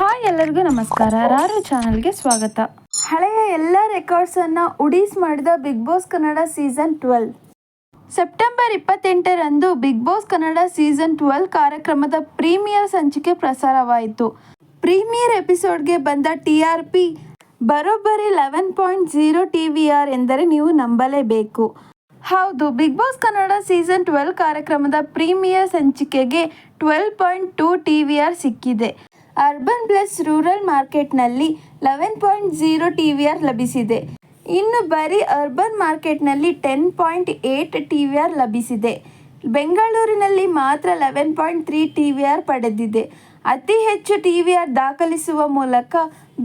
Hi ಎಲ್ಲರಿಗೂ ನಮಸ್ಕಾರ. ರಾರು ಚಾನಲ್ಗೆ ಸ್ವಾಗತ. ಹಳೆಯ ಎಲ್ಲ ರೆಕಾರ್ಡ್ಸನ್ನು ಉಡೀಸ್ ಮಾಡಿದ Bigg Boss Kannada season twelve. September ಇಪ್ಪತ್ತೆಂಟರಂದು Bigg Boss Kannada season twelve ಕಾರ್ಯಕ್ರಮದ ಪ್ರೀಮಿಯರ್ ಸಂಚಿಕೆ ಪ್ರಸಾರವಾಯಿತು. ಪ್ರೀಮಿಯರ್ ಎಪಿಸೋಡ್ಗೆ ಬಂದ ಟಿ ಆರ್ ಪಿ ಬರೋಬ್ಬರಿ eleven point zero T V R ಎಂದರೆ ನೀವು ನಂಬಲೇಬೇಕು. ಹೌದು, Bigg Boss Kannada season twelve ಕಾರ್ಯಕ್ರಮದ premier ಸಂಚಿಕೆಗೆ twelve point two T V R ಸಿಕ್ಕಿದೆ. ಅರ್ಬನ್ ಪ್ಲಸ್ ರೂರಲ್ ಮಾರ್ಕೆಟ್ನಲ್ಲಿ eleven point zero T V R ಲಭಿಸಿದೆ. ಇನ್ನು ಬರೀ ಅರ್ಬನ್ ಮಾರ್ಕೆಟ್ನಲ್ಲಿ ten point eight T V R ಲಭಿಸಿದೆ. ಬೆಂಗಳೂರಿನಲ್ಲಿ ಮಾತ್ರ eleven point three T V R ಪಡೆದಿದೆ. ಅತಿ ಹೆಚ್ಚು ಟಿ ವಿ ಆರ್ ದಾಖಲಿಸುವ ಮೂಲಕ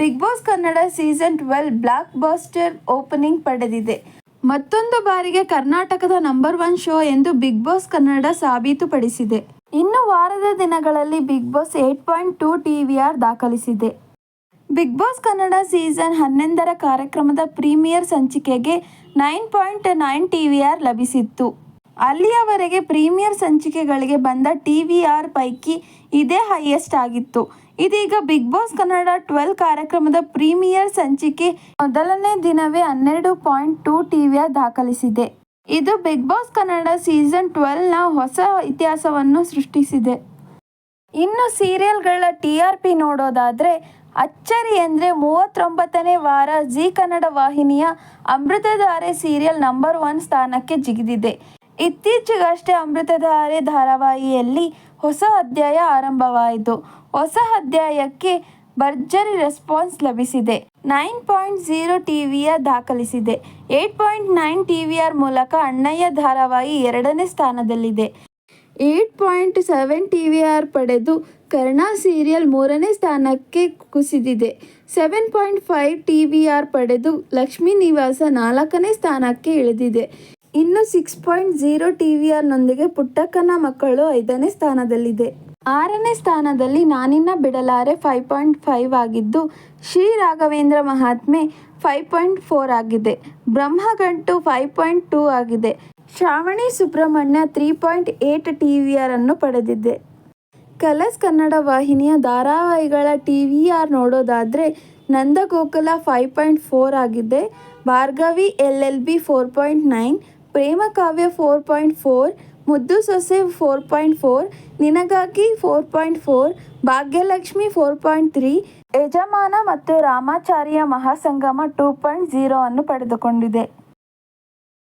Bigg Boss Kannada season twelve blockbuster opening ಪಡೆದಿದೆ. ಮತ್ತೊಂದು ಬಾರಿಗೆ ಕರ್ನಾಟಕದ ನಂಬರ್ ಒನ್ ಶೋ ಎಂದು ಬಿಗ್ ಬಾಸ್ ಕನ್ನಡ ಸಾಬೀತುಪಡಿಸಿದೆ. ಇನ್ನು ವಾರದ ದಿನಗಳಲ್ಲಿ Bigg Boss eight point two T V R ದಾಖಲಿಸಿದೆ. ಬಿಗ್ ಬಾಸ್ ಕನ್ನಡ ಸೀಸನ್ ಹನ್ನೊಂದರ ಕಾರ್ಯಕ್ರಮದ premier ಸಂಚಿಕೆಗೆ nine point nine T V R ಲಭಿಸಿತ್ತು. ಅಲ್ಲಿಯವರೆಗೆ ಪ್ರೀಮಿಯರ್ ಸಂಚಿಕೆಗಳಿಗೆ ಬಂದ ಟಿ ವಿ ಆರ್ ಪೈಕಿ ಇದೇ ಹೈಯೆಸ್ಟ್ ಆಗಿತ್ತು. ಇದೀಗ ಬಿಗ್ ಬಾಸ್ ಕನ್ನಡ ಟ್ವೆಲ್ ಕಾರ್ಯಕ್ರಮದ ಪ್ರೀಮಿಯರ್ ಸಂಚಿಕೆ ಮೊದಲನೇ ದಿನವೇ ಹನ್ನೆರಡು point two T V R ದಾಖಲಿಸಿದೆ. ಇದು ಬಿಗ್ ಬಾಸ್ ಕನ್ನಡ ಸೀಸನ್ ಟ್ವೆಲ್ನ ಹೊಸ ಇತಿಹಾಸವನ್ನು ಸೃಷ್ಟಿಸಿದೆ. ಇನ್ನು ಸೀರಿಯಲ್ಗಳ ಟಿ ಆರ್ ಪಿ ನೋಡೋದಾದರೆ ಅಚ್ಚರಿ ಎಂದರೆ ಮೂವತ್ತೊಂಬತ್ತನೇ ವಾರ ಜಿ ಕನ್ನಡ ವಾಹಿನಿಯ ಅಮೃತಧಾರೆ ಸೀರಿಯಲ್ ನಂಬರ್ ಒನ್ ಸ್ಥಾನಕ್ಕೆ ಜಿಗಿದಿದೆ. ಇತ್ತೀಚೆಗಷ್ಟೇ ಅಮೃತಧಾರೆ ಧಾರಾವಾಹಿಯಲ್ಲಿ ಹೊಸ ಅಧ್ಯಾಯ ಆರಂಭವಾಯಿತು. ಹೊಸ ಅಧ್ಯಾಯಕ್ಕೆ ಭರ್ಜರಿ ರೆಸ್ಪಾನ್ಸ್ ಲಭಿಸಿದೆ. ನೈನ್ ಪಾಯಿಂಟ್ ಝೀರೋ ಟಿವಿಯ ದಾಖಲಿಸಿದೆ. Eight point nine T V R ಮೂಲಕ ಅಣ್ಣಯ್ಯ ಧಾರಾವಾಹಿ ಎರಡನೇ ಸ್ಥಾನದಲ್ಲಿದೆ. Eight point seven T V R ಪಡೆದು ಕರ್ಣ ಸೀರಿಯಲ್ ಮೂರನೇ ಸ್ಥಾನಕ್ಕೆ ಕುಸಿದಿದೆ. Seven point five T V R ಪಡೆದು ಲಕ್ಷ್ಮೀ ನಿವಾಸ ನಾಲ್ಕನೇ ಸ್ಥಾನಕ್ಕೆ ಇಳಿದಿದೆ. ಇನ್ನು six point zero T V ಆರ್ನೊಂದಿಗೆ ಪುಟ್ಟಕ್ಕನ ಮಕ್ಕಳು ಐದನೇ ಸ್ಥಾನದಲ್ಲಿದೆ. ಆರನೇ ಸ್ಥಾನದಲ್ಲಿ ನಾನಿನ್ನ ಬಿಡಲಾರೆ ಫೈವ್ ಪಾಯಿಂಟ್ ಫೈವ್ ಆಗಿದ್ದು, Shri Raghavendra Mahatme five point four ಆಗಿದೆ. ಬ್ರಹ್ಮಗಂಟು ಫೈವ್ ಪಾಯಿಂಟ್ ಟೂ ಆಗಿದೆ. Shravani Subramanya three point eight T V R ಅನ್ನು ಪಡೆದಿದೆ. ಕಲರ್ಸ್ ಕನ್ನಡ ವಾಹಿನಿಯ ಧಾರಾವಾಹಿಗಳ ಟಿ ವಿ ಆರ್ ನೋಡೋದಾದರೆ, ನಂದಗೋಕುಲ ಫೈವ್ ಪಾಯಿಂಟ್ ಫೋರ್ ಆಗಿದೆ. Bhargavi L L B four point nine Premakavya four point four Muddu Sose four point four, Ninagagi four point four, Bhagyalakshmi four point three Yajamana ಮತ್ತು Ramacharya Mahasangama two point zero ಅನ್ನು ಪಡೆದುಕೊಂಡಿದೆ.